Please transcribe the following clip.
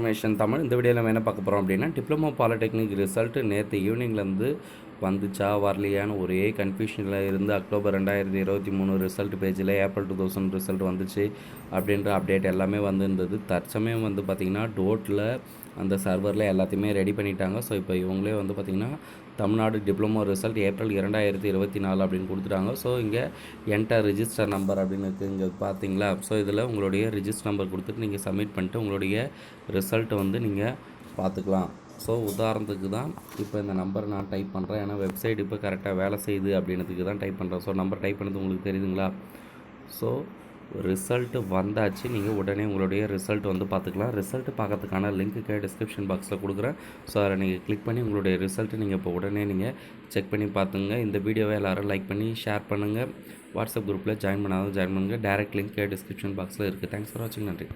Information Tamil. இந்த வீடியோவில் நம்ம என்ன பார்க்க போகிறோம் அப்படின்னா டிப்ளமோ பாலிடெக்னிக் ரிசல்ட்டு நேற்று ஈவினிங்லேருந்து வந்துச்சா வரலையான்னு ஒரே கன்ஃபியூஷனில் இருந்து அக்டோபர் ரெண்டாயிரத்தி இருபத்தி மூணு ரிசல்ட் பேஜில் ஏப்ரல் டூ தௌசண்ட் ரிசல்ட் வந்துச்சு அப்படின்ற அப்டேட் எல்லாமே வந்துருந்தது. தற்சமயம் வந்து பார்த்திங்கன்னா டோட்டில் அந்த சர்வரில் எல்லாத்தையுமே ரெடி பண்ணிட்டாங்க. ஸோ இப்போ இவங்களே வந்து பார்த்திங்கன்னா தமிழ்நாடு டிப்ளமோ ரிசல்ட் ஏப்ரல் இரண்டாயிரத்தி இருபத்தி நாலு அப்படின்னு கொடுத்துட்டாங்க. ஸோ இங்கே என்டர் ரிஜிஸ்டர் நம்பர் அப்படின்னு இருக்குது இங்கே பார்த்தீங்களா ஸோ இதில் உங்களுடைய ரிஜிஸ்டர் நம்பர் கொடுத்துட்டு நீங்கள் சப்மிட் பண்ணிட்டு உங்களுடைய ரிசல்ட்டை வந்து நீங்கள் பார்த்துக்கலாம் ஸோ உதாரணத்துக்கு தான் இப்போ இந்த நம்பர் நான் டைப் பண்ணுறேன் ஏன்னா வெப்சைட் இப்போ கரெக்டாக வேலை செய்யுது அப்படின்றதுக்கு தான் டைப் பண்ணுறேன் ஸோ நம்பர் டைப் பண்ணது உங்களுக்கு தெரியுதுங்களா? ஸோ ரிசல்ட்டு வந்தாச்சு. நீங்கள் உடனே உங்களுடைய ரிசல்ட் வந்து பார்த்துக்கலாம். ரிசல்ட் பார்க்கறதுக்கான லிங்க்கு டிஸ்கிரிப்ஷன் பாக்ஸில் கொடுக்குறேன். ஸோ அதை நீங்கள் கிளிக் பண்ணி உங்களுடைய ரிசல்ட்டு நீங்கள் இப்போ உடனே நீங்கள் செக் பண்ணி பார்த்துங்க. இந்த வீடியோவை எல்லோரும் லைக் பண்ணி ஷேர் பண்ணுங்கள் வாட்ஸ்அப் குரூப்பில் ஜாயின் பண்ணாதான் ஜாயின் பண்ணுங்கள் டேரக்ட் லிங்க் டிஸ்கிரிப்ஷன் பாக்ஸில் இருக்குது தேங்க்ஸ் ஃபார் வாட்சிங் நன்றி.